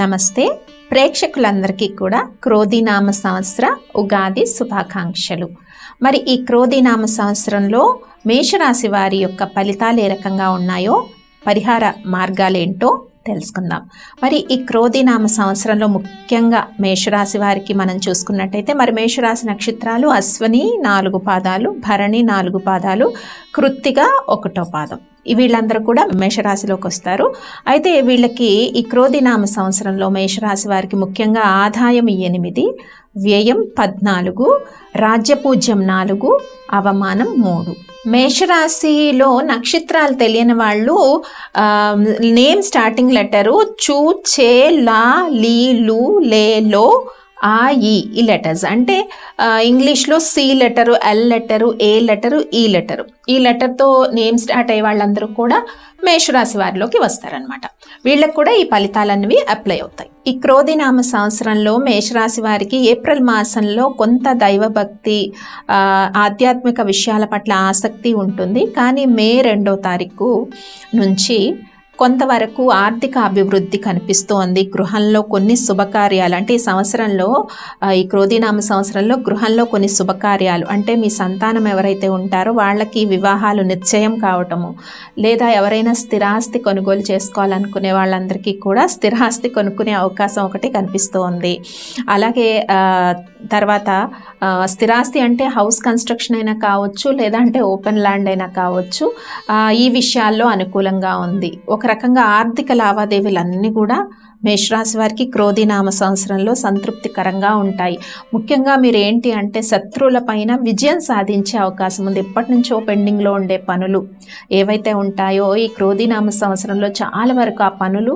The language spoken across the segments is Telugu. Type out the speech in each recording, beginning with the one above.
నమస్తే. ప్రేక్షకులందరికీ కూడా క్రోధినామ సంవత్సర ఉగాది శుభాకాంక్షలు. మరి ఈ క్రోధినామ సంవత్సరంలో మేషరాశి వారి యొక్క ఫలితాలు ఏ రకంగా ఉన్నాయో పరిహార మార్గాలేంటో తెలుసుకుందాం. మరి ఈ క్రోధినామ సంవత్సరంలో ముఖ్యంగా మేషరాశి వారికి మనం చూసుకున్నట్టయితే మరి మేషరాశి నక్షత్రాలు అశ్వని నాలుగు పాదాలు భరణి నాలుగు పాదాలు కృత్తిగా ఒకటో పాదం. వీళ్ళందరూ కూడా మేషరాశిలోకి వస్తారు. అయితే వీళ్ళకి ఈ క్రోధినామ సంవత్సరంలో మేషరాశి వారికి ముఖ్యంగా ఆదాయం ఎనిమిది వ్యయం పద్నాలుగు రాజ్యపూజ్యం నాలుగు అవమానం మూడు. మేషరాశిలో నక్షత్రాలు తెలియని వాళ్ళు నేమ్ స్టార్టింగ్ లెటరు చూ చే లా లీ లు లే లో ఆ ఈ ఈ లెటర్స్ అంటే ఇంగ్లీష్లో C letter L letter A letter E letter ఈ లెటర్తో నేమ్ స్టార్ట్ అయ్యే వాళ్ళందరూ కూడా మేషరాశి వారిలోకి వస్తారనమాట వీళ్ళకి కూడా ఈ ఫలితాలన్నవి అప్లై అవుతాయి. ఈ క్రోధినామ సంవత్సరంలో మేషరాశి వారికి ఏప్రిల్ మాసంలో కొంత దైవభక్తి ఆధ్యాత్మిక విషయాల పట్ల ఆసక్తి ఉంటుంది. కానీ మే రెండో తారీఖు నుంచి కొంతవరకు ఆర్థిక అభివృద్ధి కనిపిస్తోంది. గృహంలో కొన్ని శుభకార్యాలు అంటే ఈ సంవత్సరంలో ఈ క్రోధినామ సంవత్సరంలో గృహంలో కొన్ని శుభకార్యాలు. అంటే మీ సంతానం ఎవరైతే ఉంటారో వాళ్ళకి వివాహాలు నిశ్చయం కావటము. లేదా ఎవరైనా స్థిరాస్తి కొనుగోలు చేసుకోవాలనుకునే వాళ్ళందరికీ కూడా స్థిరాస్తి కొనుక్కునే అవకాశం ఒకటి కనిపిస్తోంది. అలాగే తర్వాత స్థిరాస్తి అంటే హౌస్ కన్స్ట్రక్షన్ అయినా కావచ్చు లేదా అంటే ఓపెన్ ల్యాండ్ అయినా కావచ్చు ఈ విషయాల్లో అనుకూలంగా ఉంది. ఒక రకంగా ఆర్థిక లావాదేవీలన్నీ కూడా మేషరాశి వారికి క్రోధినామ సంవత్సరంలో సంతృప్తికరంగా ఉంటాయి. ముఖ్యంగా మీరు ఏంటి అంటే శత్రువుల పైన విజయం సాధించే అవకాశం ఉంది. ఎప్పటి నుంచో పెండింగ్లో ఉండే పనులు ఏవైతే ఉంటాయో ఈ క్రోధినామ సంవత్సరంలో చాలా వరకు ఆ పనులు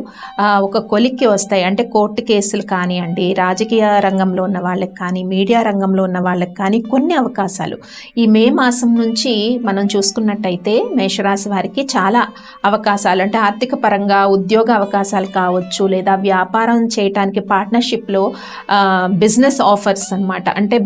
ఒక కొలిక్కి వస్తాయి. అంటే కోర్టు కేసులు కానివ్వండి రాజకీయ రంగంలో ఉన్న వాళ్ళకి కానీ మీడియా రంగంలో ఉన్న వాళ్ళకి కానీ కొన్ని అవకాశాలు. ఈ మే మాసం నుంచి మనం చూసుకున్నట్టయితే మేషరాశి వారికి చాలా అవకాశాలు అంటే ఆర్థిక పరంగా ఉద్యోగ అవకాశాలు కావచ్చు లేదా వ్యాపారం చేయటానికి పార్ట్నర్షిప్లో బిజినెస్ ఆఫర్స్ అన్నమాట. అంటే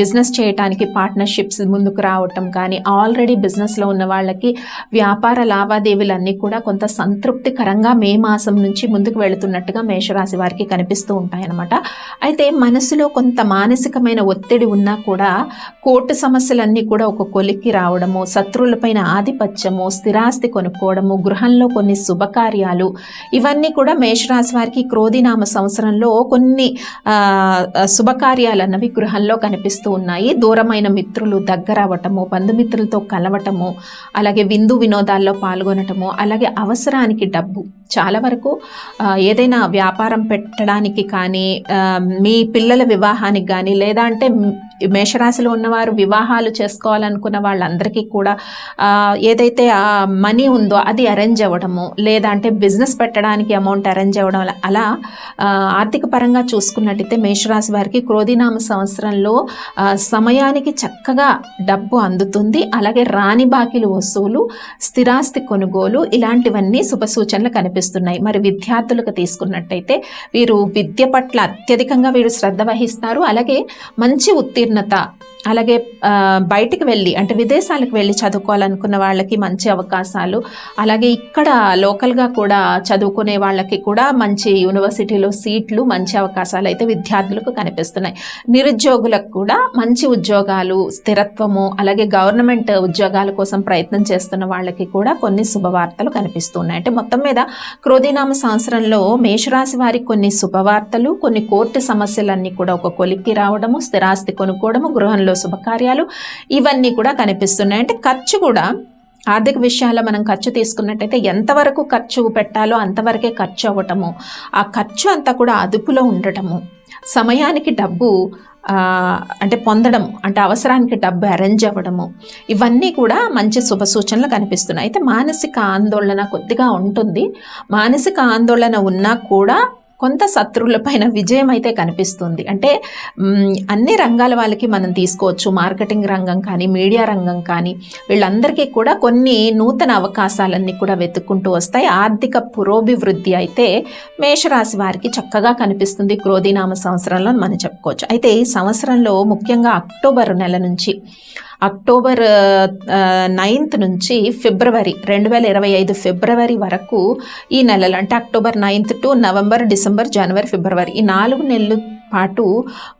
బిజినెస్ చేయటానికి పార్ట్నర్షిప్స్ ముందుకు రావటం కానీ ఆల్రెడీ బిజినెస్లో ఉన్న వాళ్ళకి వ్యాపార లావాదేవీలన్నీ కూడా కొంత సంతృప్తికరంగా మే మాసం నుంచి ముందుకు వెళుతున్నట్టుగా మేషరాశి వారికి కనిపిస్తూ ఉంటాయన్నమాట. అయితే మనసులో కొంత మానసికమైన ఒత్తిడి ఉన్నా కూడా కోర్టు సమస్యలన్నీ కూడా ఒక కొలిక్కి రావడము శత్రువులపైన ఆధిపత్యము స్థిరాస్తి కొనుక్కోవడము గృహంలో కొన్ని శుభకార్యాలు ఇవన్నీ కూడా మేషరాశి వారికి క్రోధినామ సంవత్సరంలో కొన్ని శుభకార్యాలు అన్నవి గృహంలో కనిపిస్తూ ఉన్నాయి. దూరమైన మిత్రులు దగ్గర అవ్వటము బంధుమిత్రులతో కలవటము అలాగే విందు వినోదాల్లో పాల్గొనటము అలాగే అవసరానికి డబ్బు. చాలా వరకు ఏదైనా వ్యాపారం పెట్టడానికి కానీ మీ పిల్లల వివాహానికి కానీ లేదా అంటే మేషరాశిలో ఉన్నవారు వివాహాలు చేసుకోవాలనుకున్న వాళ్ళందరికీ కూడా ఏదైతే ఆ మనీ ఉందో అది అరేంజ్ అవ్వడము లేదా అంటే బిజినెస్ పెట్టడానికి అమౌంట్ అరేంజ్ అవ్వడం అలా- ఆర్థిక పరంగా చూసుకున్నట్టయితే మేషరాశి వారికి క్రోధినామ సంవత్సరంలో సమయానికి చక్కగా డబ్బు అందుతుంది. అలాగే రాణి బాకీలు వసూలు స్థిరాస్తి కొనుగోలు ఇలాంటివన్నీ శుభ సూచనలు కనిపిస్తున్నాయి. మరి విద్యార్థులకు తీసుకున్నట్టయితే వీరు విద్య పట్ల అత్యధికంగా వీరు శ్రద్ధ వహిస్తారు. అలాగే మంచి ఉత్తీర్ణ ఉత్తీర్ణత అలాగే బయటికి వెళ్ళి అంటే విదేశాలకు వెళ్ళి చదువుకోవాలనుకున్న వాళ్ళకి మంచి అవకాశాలు. అలాగే ఇక్కడ లోకల్గా కూడా చదువుకునే వాళ్ళకి కూడా మంచి యూనివర్సిటీలో సీట్లు మంచి అవకాశాలు అయితే విద్యార్థులకు కనిపిస్తున్నాయి. నిరుద్యోగులకు కూడా మంచి ఉద్యోగాలు స్థిరత్వము అలాగే గవర్నమెంట్ ఉద్యోగాల కోసం ప్రయత్నం చేస్తున్న వాళ్ళకి కూడా కొన్ని శుభవార్తలు కనిపిస్తున్నాయి. అంటే మొత్తం మీద క్రోధినామ సంవత్సరంలో మేషరాశి వారికి కొన్ని శుభవార్తలు కొన్ని కోర్టు సమస్యలన్నీ కూడా ఒక కొలిక్కి రావడము స్థిరాస్తి కొనుక్కోవడము గృహంలో శుభకార్యాలు ఇవన్నీ కూడా కనిపిస్తున్నాయి. అంటే ఖర్చు కూడా ఆర్థిక విషయాల్లో మనం ఖర్చు తీసుకున్నట్టయితే ఎంతవరకు ఖర్చు పెట్టాలో అంతవరకే ఖర్చు అవ్వటము ఆ ఖర్చు అంతా కూడా అదుపులో ఉండటము సమయానికి డబ్బు అంటే పొందడం అంటే అవసరానికి డబ్బు అరేంజ్ అవ్వడము ఇవన్నీ కూడా మంచి శుభ సూచనలు కనిపిస్తున్నాయి. అయితే మానసిక ఆందోళన కొద్దిగా ఉంటుంది. మానసిక ఆందోళన ఉన్నా కూడా కొంత శత్రువులపైన విజయం అయితే కనిపిస్తుంది. అంటే అన్ని రంగాల వాళ్ళకి మనం తీసుకోవచ్చు. మార్కెటింగ్ రంగం కానీ మీడియా రంగం కానీ వీళ్ళందరికీ కూడా కొన్ని నూతన అవకాశాలన్నీ కూడా వెతుక్కుంటూ వస్తాయి. ఆర్థిక పురోభివృద్ధి అయితే మేషరాశి వారికి చక్కగా కనిపిస్తుంది. క్రోధినామ సంవత్సరంలో మనం చెప్పుకోవచ్చు. అయితే ఈ సంవత్సరంలో ముఖ్యంగా అక్టోబర్ నెల నుంచి అక్టోబర్ నైన్త్ నుంచి ఫిబ్రవరి రెండు వేల ఇరవై ఐదు ఫిబ్రవరి వరకు ఈ నెలలు అంటే October ninth to November December January February ఈ నాలుగు నెలలు పాటు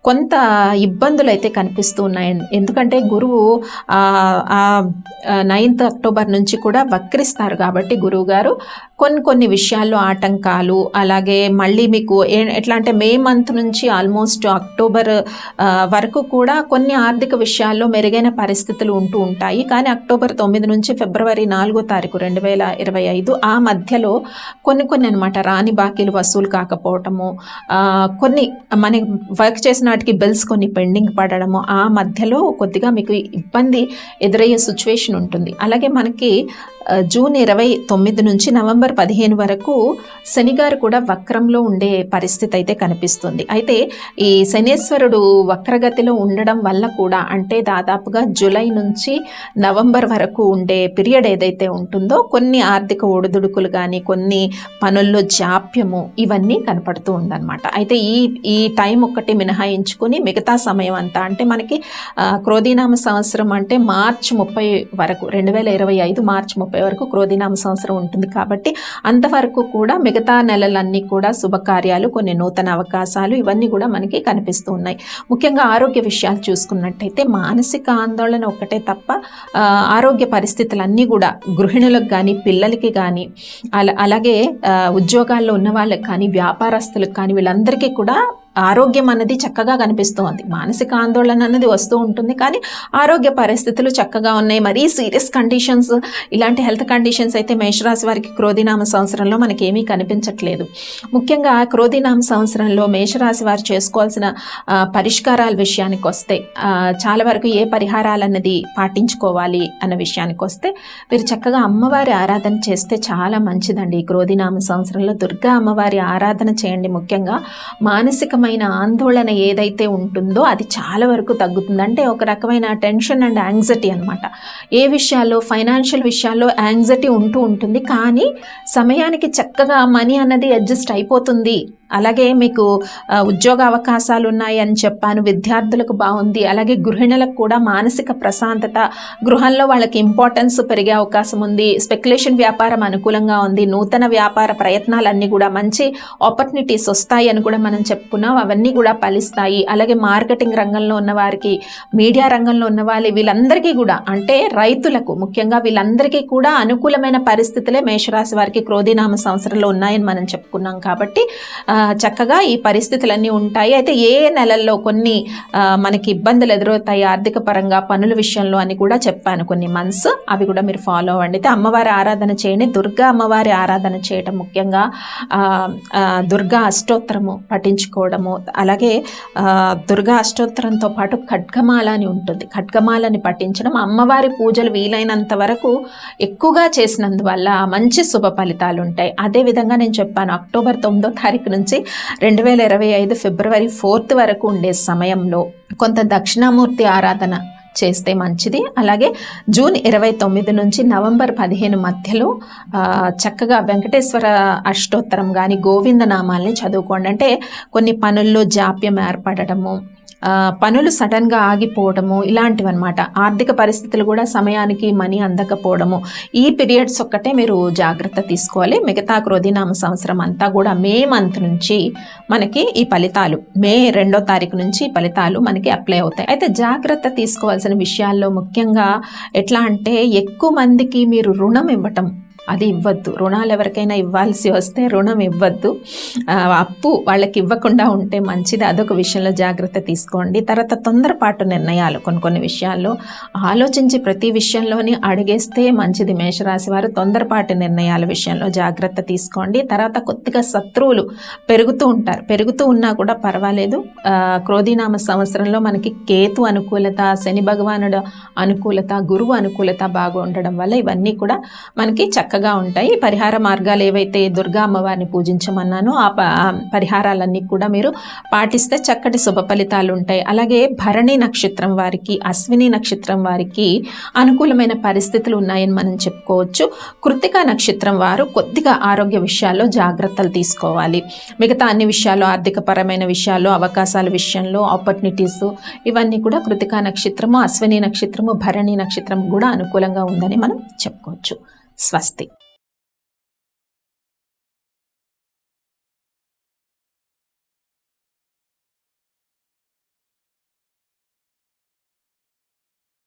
కొంత ఇబ్బందులు అయితే కనిపిస్తూ ఉన్నాయి ఎందుకంటే గురువు నైన్త్ అక్టోబర్ నుంచి కూడా వక్రిస్తారు కాబట్టి గురువు గారు కొన్ని కొన్ని విషయాల్లో ఆటంకాలు అలాగే మళ్ళీ మీకు ఏ- ఎట్లా అంటే మే మంత్ నుంచి ఆల్మోస్ట్ అక్టోబర్ వరకు కూడా కొన్ని ఆర్థిక విషయాల్లో మెరుగైన పరిస్థితులు ఉంటూ ఉంటాయి. కానీ అక్టోబర్ తొమ్మిది నుంచి ఫిబ్రవరి నాలుగో తారీఖు రెండు వేల ఇరవై ఐదు ఆ మధ్యలో కొన్ని కొన్ని అనమాట రాని బాకీలు వసూలు కాకపోవటము కొన్ని మన వర్క్ చేసిన వాటికి బిల్స్ కొన్ని పెండింగ్ పడడము ఆ మధ్యలో కొద్దిగా మీకు ఇబ్బంది ఎదురయ్యే సిచ్యువేషన్ ఉంటుంది. అలాగే మనకి జూన్ ఇరవై తొమ్మిది నుంచి నవంబర్ పదిహేను వరకు శనిగారు కూడా వక్రంలో ఉండే పరిస్థితి అయితే కనిపిస్తుంది. అయితే ఈ శనేశ్వరుడు వక్రగతిలో ఉండడం వల్ల కూడా అంటే దాదాపుగా జూలై నుంచి నవంబర్ వరకు ఉండే పీరియడ్ ఏదైతే ఉంటుందో కొన్ని ఆర్థిక ఒడిదుడుకులు కానీ కొన్ని పనుల్లో జాప్యము ఇవన్నీ కనపడుతూ ఉందన్నమాట. అయితే ఈ ఈ టైం ఒక్కటి మినహాయించుకొని మిగతా సమయం అంతా అంటే మనకి క్రోధీనామ సంవత్సరం అంటే మార్చ్ ముప్పై వరకు రెండు వేల ఇరవై ఐదు మార్చ్ ముప్పై వరకు క్రోధీనామ సంవత్సరం ఉంటుంది కాబట్టి అంతవరకు కూడా మిగతా నెలలన్నీ కూడా శుభకార్యాలు కొన్ని నూతన అవకాశాలు ఇవన్నీ కూడా మనకి కనిపిస్తూ ఉన్నాయి. ముఖ్యంగా ఆరోగ్య విషయాలు చూసుకున్నట్టయితే మానసిక ఆందోళన ఒకటే తప్ప ఆరోగ్య పరిస్థితులన్నీ కూడా గృహిణులకు కానీ పిల్లలకి కానీ అలా అలాగే ఉద్యోగాల్లో ఉన్న వాళ్ళకి కానీ వ్యాపారస్తులకు కానీ వీళ్ళందరికీ కూడా ఆరోగ్యం అన్నది చక్కగా కనిపిస్తోంది. మానసిక ఆందోళన అన్నది వస్తూ ఉంటుంది. కానీ ఆరోగ్య పరిస్థితులు చక్కగా ఉన్నాయి. మరీ సీరియస్ కండిషన్స్ ఇలాంటి హెల్త్ కండిషన్స్ అయితే మేషరాశి వారికి క్రోధినామ సంవత్సరంలో మనకి ఏమీ కనిపించట్లేదు. ముఖ్యంగా క్రోధినామ సంవత్సరంలో మేషరాశి వారు చేసుకోవాల్సిన పరిష్కారాల విషయానికి వస్తే చాలా వరకు ఏ పరిహారాలు అన్నది పాటించుకోవాలి అన్న విషయానికి వస్తే మీరు చక్కగా అమ్మవారి ఆరాధన చేస్తే చాలా మంచిదండి. క్రోధినామ సంవత్సరంలో దుర్గా అమ్మవారి ఆరాధన చేయండి. ముఖ్యంగా మానసికమైన ఆందోళన ఏదైతే ఉంటుందో అది చాలా వరకు తగ్గుతుంది. అంటే ఒక రకమైన టెన్షన్ అండ్ యాంగ్జైటీ అనమాట ఏ విషయాల్లో ఫైనాన్షియల్ విషయాల్లో యాంగ్జైటీ ఉంటూ ఉంటుంది. కానీ సమయానికి చక్కగా మనీ అన్నది అడ్జస్ట్ అయిపోతుంది. అలాగే మీకు ఉద్యోగ అవకాశాలు ఉన్నాయి అని చెప్పాను విద్యార్థులకు బాగుంది అలాగే గృహిణులకు కూడా మానసిక ప్రశాంతత గృహంలో వాళ్ళకి ఇంపార్టెన్స్ పెరిగే అవకాశం ఉంది స్పెక్యులేషన్ వ్యాపారం అనుకూలంగా ఉంది నూతన వ్యాపార ప్రయత్నాలన్నీ కూడా మంచి ఆపర్చునిటీస్ వస్తాయి అని కూడా మనం చెప్పుకున్నాం అవన్నీ కూడా ఫలిస్తాయి. అలాగే మార్కెటింగ్ రంగంలో ఉన్న వారికి మీడియా రంగంలో ఉన్న వాళ్ళు వీళ్ళందరికీ కూడా అంటే రైతులకు ముఖ్యంగా వీళ్ళందరికీ కూడా అనుకూలమైన పరిస్థితులే మేషరాశి వారికి క్రోధినామ సంవత్సరంలో ఉన్నాయని మనం చెప్పుకున్నాం కాబట్టి చక్కగా ఈ పరిస్థితులన్నీ ఉంటాయి. అయితే ఏ నెలల్లో కొన్ని మనకి ఇబ్బందులు ఎదురవుతాయి ఆర్థిక పరంగా పనుల విషయంలో అని కూడా చెప్పాను. కొన్ని మంత్స్ అవి కూడా మీరు ఫాలో అవ్వండి. అయితే అమ్మవారి ఆరాధన చేయండి. దుర్గా అమ్మవారి ఆరాధన చేయటం ముఖ్యంగా దుర్గా అష్టోత్తరము పఠించుకోవడము అలాగే దుర్గా అష్టోత్తరంతో పాటు ఖడ్గమాల అని ఉంటుంది. ఖడ్గమాలని పఠించడం అమ్మవారి పూజలు వీలైనంత వరకు ఎక్కువగా చేసినందువల్ల మంచి శుభ ఫలితాలు ఉంటాయి. అదేవిధంగా నేను చెప్పాను అక్టోబర్ తొమ్మిదో తారీఖు నుంచి రెండు వేల ఇరవై ఐదు ఫిబ్రవరి ఫోర్త్ వరకు ఉండే సమయంలో కొంత దక్షిణామూర్తి ఆరాధన చేస్తే మంచిది. అలాగే జూన్ ఇరవై తొమ్మిది నుంచి నవంబర్ పదిహేను మధ్యలో చక్కగా వెంకటేశ్వర అష్టోత్తరం కానీ గోవింద నామాల్ని చదువుకోండి. అంటే కొన్ని పనుల్లో జాప్యం ఏర్పడటము పనులు సడన్గా ఆగిపోవడము ఇలాంటివి అనమాట ఆర్థిక పరిస్థితులు కూడా సమయానికి మనీ అందకపోవడము. ఈ పీరియడ్స్ ఒక్కటే మీరు జాగ్రత్త తీసుకోవాలి. మిగతా క్రోధినామ సంవత్సరం అంతా కూడా మే మంత్ నుంచి మనకి ఈ ఫలితాలు మే రెండో తారీఖు నుంచి ఈ ఫలితాలు మనకి అప్లై అవుతాయి. అయితే జాగ్రత్త తీసుకోవాల్సిన విషయాల్లో ముఖ్యంగా ఎట్లా అంటే ఎక్కువ మందికి మీరు రుణం ఇవ్వటం అది ఇవ్వద్దు. రుణాలు ఎవరికైనా ఇవ్వాల్సి వస్తే రుణం ఇవ్వద్దు. అప్పు వాళ్ళకి ఇవ్వకుండా ఉంటే మంచిది. అదొక విషయంలో జాగ్రత్త తీసుకోండి. తర్వాత తొందరపాటు నిర్ణయాలు కొన్ని కొన్ని విషయాల్లో ఆలోచించి ప్రతి విషయంలోని అడిగేస్తే మంచిది. మేషరాశి వారు తొందరపాటు నిర్ణయాల విషయంలో జాగ్రత్త తీసుకోండి. తర్వాత కొద్దిగా శత్రువులు పెరుగుతూ ఉంటారు. పెరుగుతూ ఉన్నా కూడా పర్వాలేదు. క్రోధీనామ సంవత్సరంలో మనకి కేతు అనుకూలత శని భగవానుడు అనుకూలత గురువు అనుకూలత బాగా ఉండడం వల్ల ఇవన్నీ కూడా మనకి చక్కగా చక్కగా ఉంటాయి. పరిహార మార్గాలు ఏవైతే దుర్గా అమ్మవారిని పూజించమన్నానో ఆ ప- పరిహారాలన్నీ కూడా మీరు పాటిస్తే చక్కటి శుభ ఫలితాలు ఉంటాయి. అలాగే భరణి నక్షత్రం వారికి అశ్విని నక్షత్రం వారికి అనుకూలమైన పరిస్థితులు ఉన్నాయని మనం చెప్పుకోవచ్చు. కృతిక నక్షత్రం వారు కొద్దిగా ఆరోగ్య విషయాల్లో జాగ్రత్తలు తీసుకోవాలి. మిగతా అన్ని విషయాలు ఆర్థిక పరమైన విషయాల్లో అవకాశాల విషయంలో ఆపర్చునిటీస్ ఇవన్నీ కూడా కృతికా నక్షత్రము అశ్విని నక్షత్రము భరణి నక్షత్రం కూడా అనుకూలంగా ఉందని మనం చెప్పుకోవచ్చు. స్వస్తి.